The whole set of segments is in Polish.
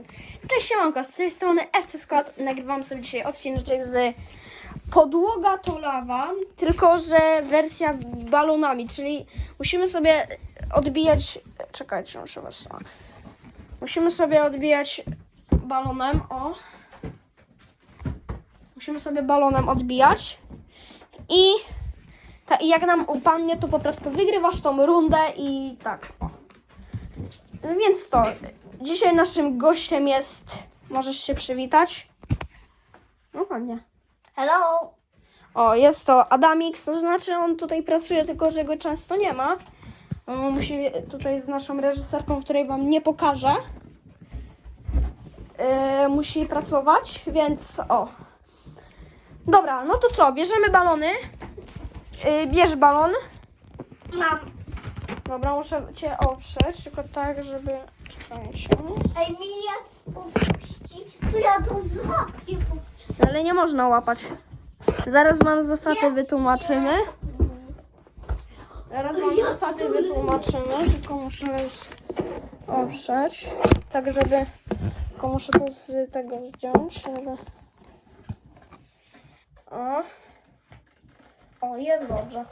balon. Cześć siemanko, z tej strony FC Skład. Nagrywam sobie dzisiaj odcinek z Podłoga to lawa, tylko że wersja balonami, czyli musimy sobie odbijać... Czekajcie, muszę was... Musimy sobie odbijać balonem, o. Musimy sobie balonem odbijać i, ta, i jak nam upadnie, to po prostu wygrywasz tą rundę i tak, o. Więc to, dzisiaj naszym gościem jest, możesz się przywitać. No ładnie. Hello! O, jest to Adamix, to znaczy on tutaj pracuje, tylko że go często nie ma. On musi tutaj z naszą reżyserką, której wam nie pokażę. Yy, musi pracować, więc o. Dobra, no to co, bierzemy balony. Yy, bierz balon. Mam. Dobra, muszę cię oprzeć, tylko tak, żeby... Czekajcie. Ej, Emilia puści, to ja to złapię. Ale nie można łapać. Zaraz wam zasady wytłumaczymy. Zaraz wam zasady wytłumaczymy, tylko muszę oprzeć. Tak, żeby... Tylko muszę to z tego zdjąć, żeby... O. O, jest dobrze.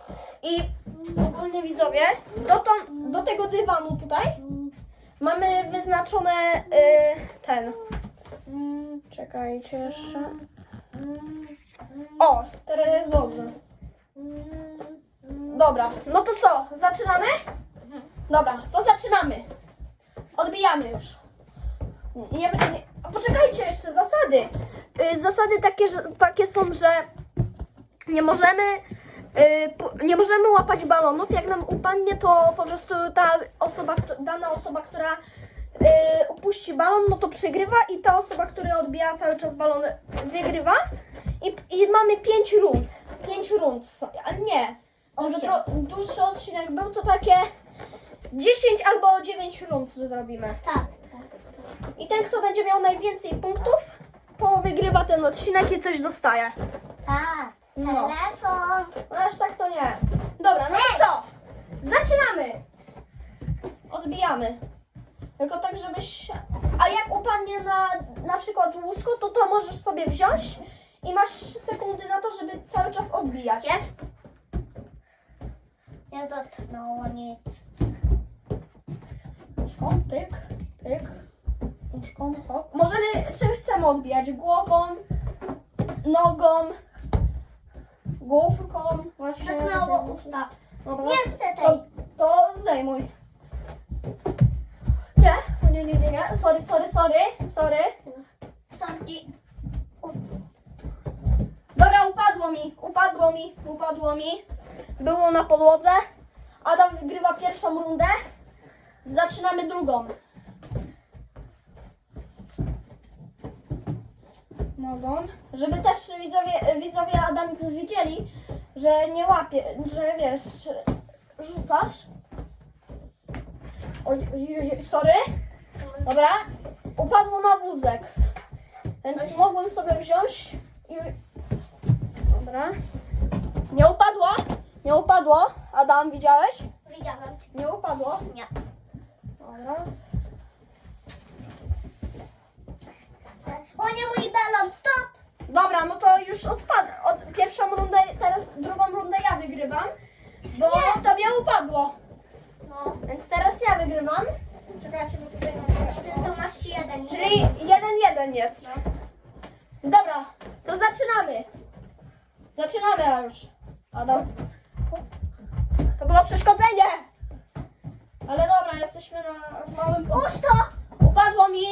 I ogólnie widzowie, do, to, do tego dywanu tutaj mamy wyznaczone y, ten. Czekajcie jeszcze. O, teraz jest dobrze. Dobra, no to co? Zaczynamy? Dobra, to zaczynamy. Odbijamy już. Nie, nie, poczekajcie jeszcze, zasady. Y, zasady takie, że, takie są, że nie możemy y, nie możemy łapać balonów. Jak nam upadnie, to po prostu ta osoba, dana osoba, która y, upuści balon, no to przegrywa i ta osoba, która odbija cały czas balon, wygrywa. I, i mamy 5 rund. 5 rund, so- ale nie. Osiem. tro, dłuższy odcinek był, to takie 10 albo 9 rund zrobimy. Tak. I ten, kto będzie miał najwięcej punktów, to wygrywa ten odcinek i coś dostaje. Tak. No. Telefon. No aż tak to nie. Dobra, no to co? Zaczynamy. Odbijamy. Tylko tak, żebyś... A jak upadnie na na przykład łóżko, to to możesz sobie wziąć i masz 3 sekundy na to, żeby cały czas odbijać. Jest. Nie dotknęło nic. Łóżką, pyk, pyk. Łóżką, hop. Możemy, czym chcemy odbijać? Głową, nogą, główką. Właśnie. Dotknęło usta. Dobra. Niestety. To, to zdejmuj. Nie, nie, nie, nie, nie. Sorry, sorry, sorry, sorry. I... Dobra, upadło mi, upadło mi, upadło mi. Było na podłodze. Adam wygrywa pierwszą rundę. Zaczynamy drugą. Żeby też widzowie, widzowie Adamix widzieli, że nie łapie, że wiesz, rzucasz. Oj, oj, oj, sorry. Dobra. Upadło na wózek. Więc mogłem sobie wziąć i Dobra. Nie upadło? Nie upadło? Adam, widziałeś? Widziałem. Nie upadło? Nie. Dobra. O nie, mój balon, stop! Dobra, no to już odpadł. Od pierwszą rundę, teraz drugą rundę ja wygrywam. Bo tobie upadło. No. Więc teraz ja wygrywam. Czekajcie, bo tutaj mam... To masz jeden. Czyli jeden jeden jest. Dobra, to zaczynamy. Zaczynamy już. Adam. To było przeszkodzenie. Ale dobra, jesteśmy na małym... Usto! Upadło mi.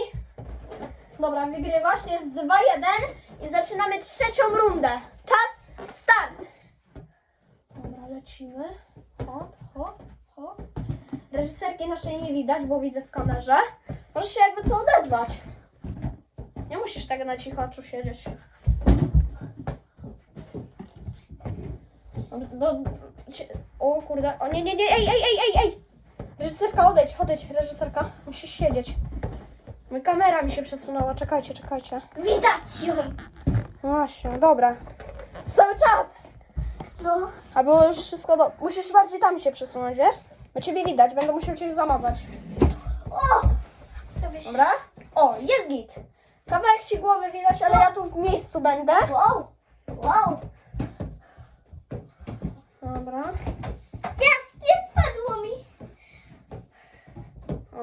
Wygrywasz. Jest 2-1 i zaczynamy trzecią rundę. Czas, start. Dobra, lecimy. Hop, hop, hop. Reżyserki naszej nie widać, bo widzę w kamerze. Możesz się jakby co odezwać. Nie musisz tak na cichoczu siedzieć. Cie- o kurde, o nie, nie, nie, ej, ej, ej, ej, ej! Reżyserka, odejdź, odejdź, reżyserka. Musisz siedzieć. Mój kamera mi się przesunęła, czekajcie, czekajcie. Widać ją. Właśnie, dobra. Cały czas! No. A było już wszystko do... Musisz bardziej tam się przesunąć, wiesz? Bo ciebie widać, będę musiał cię zamazać. O! Się- Dobra? O, jest git. Kawałek ci głowy widać, ale ja tu w miejscu będę. Wow! Wow! Dobra. Jest! Nie spadło mi!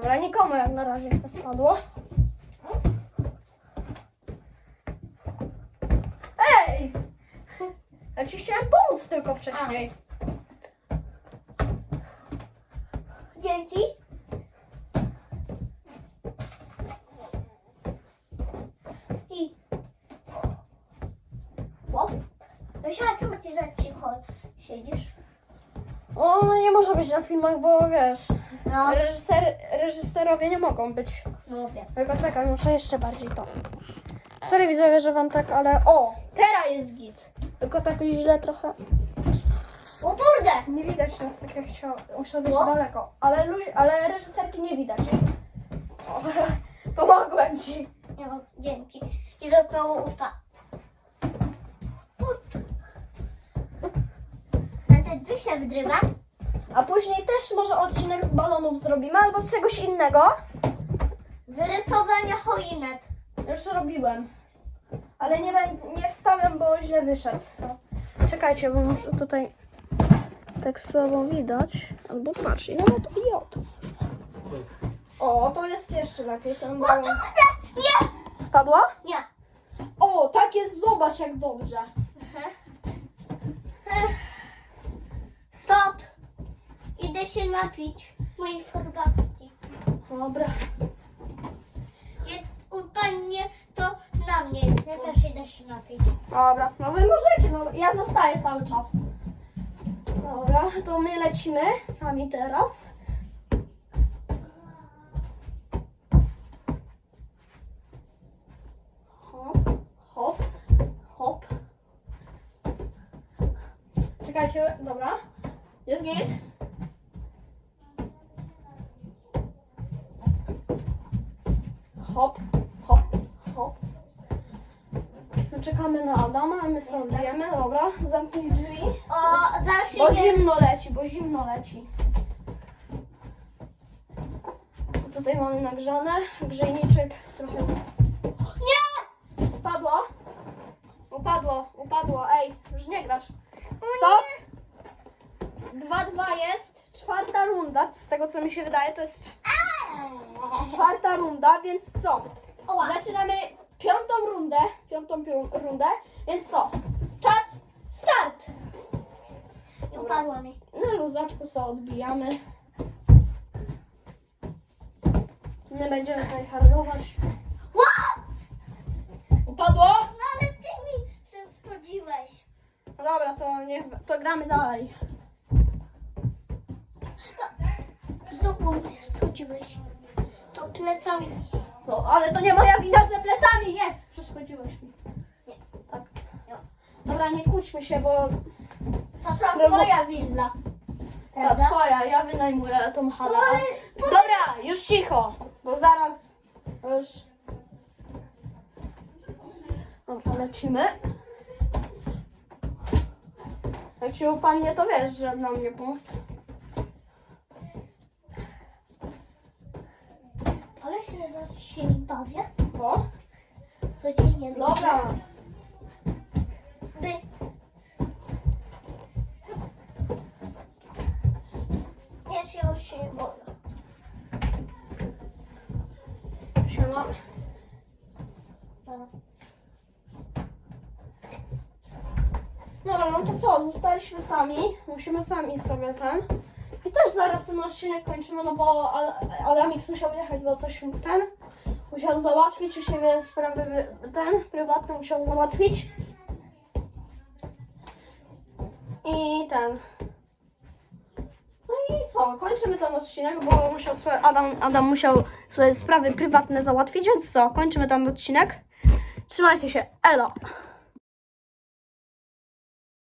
Dobra, nikomu jak na razie nie spadło. Ej! Ja ci chciałem pomóc tylko wcześniej. Dzięki. I... Wow! Myślała, czemu ty tak cicho siedzisz? O, no nie może być na filmach, bo wiesz, No. reżyser, reżyserowie nie mogą być. No wiem. Chyba czekaj, muszę jeszcze bardziej to. Sorry widzowie, że wam tak, ale... O! Teraz jest git. Tylko tak źle trochę... O kurde! Nie widać nas tak jak chciał, musiał być daleko. Ale, luź, ale reżyserki nie widać. O, pomogłem ci. Nie ma dzięki. I dotknęło usta. A te drzwi się wydrywa? A później też może odcinek z balonów zrobimy, albo z czegoś innego. Wyrysowanie choinek. Już robiłem. Ale nie, nie wstawiam, bo źle wyszedł. Czekajcie, bo może tutaj tak słabo widać. Albo patrz, i nawet i o to. O, to jest jeszcze lepiej. Ten balon. Nie! Spadła? Nie. O, tak jest, zobacz jak dobrze. Stop! Idę się napić mojej herbatki. Dobra. Je- Upadnie to na mnie. Ja też idę się napić. Dobra, no wy możecie, no ja zostaję cały czas. Dobra, to my lecimy sami teraz. Hop, hop, hop. Czekajcie, dobra. Jest git. Hop, hop, hop. My czekamy na Adama, a my sobie wiemy. Dobra, zamknij drzwi. O, zaraz Bo zimno leci, bo zimno leci. Tutaj mamy nagrzane. Grzejniczek trochę Nie! upadło. Upadło, upadło. Ej, już nie grasz. Stop! 2-2 jest. Czwarta runda. Z tego co mi się wydaje, to jest czwarta runda, więc co? Zaczynamy piątą rundę. Piątą pią- rundę. Więc co? Czas start! Nie upadła mi. Na luzaczku sobie odbijamy. Nie będziemy tutaj hardować. Wow! Upadło? No ale ty mi przeszkodziłeś. No dobra, to niech, to gramy dalej. Znowu mi przeszkodziłeś. To plecami. No, ale to nie moja wina, że plecami jest. Przeszkodziłeś mi. Nie. Tak. Dobra, nie kłóćmy się, bo To No bo- to moja willa. ta Prawda? twoja, ja wynajmuję tą halę. No, ale- A- Dobra, już cicho, bo zaraz już... Dobra, lecimy. Jak ci upadnie, to wiesz, że dla mnie punkt. Ale się za się nie bawię. O, To ci nie dobra. Ty. Ja się już się boję. Siema. Dobra. Dobra, no to co, zostaliśmy sami. Musimy sami sobie ten. I też zaraz ten odcinek kończymy, no bo Al- Adamix musiał jechać, bo coś ten musiał załatwić, u siebie sprawy wy- ten prywatne musiał załatwić. I ten. No i co, kończymy ten odcinek, bo musiał swoje, Adam, Adam musiał swoje sprawy prywatne załatwić, więc co, kończymy ten odcinek. Trzymajcie się, elo!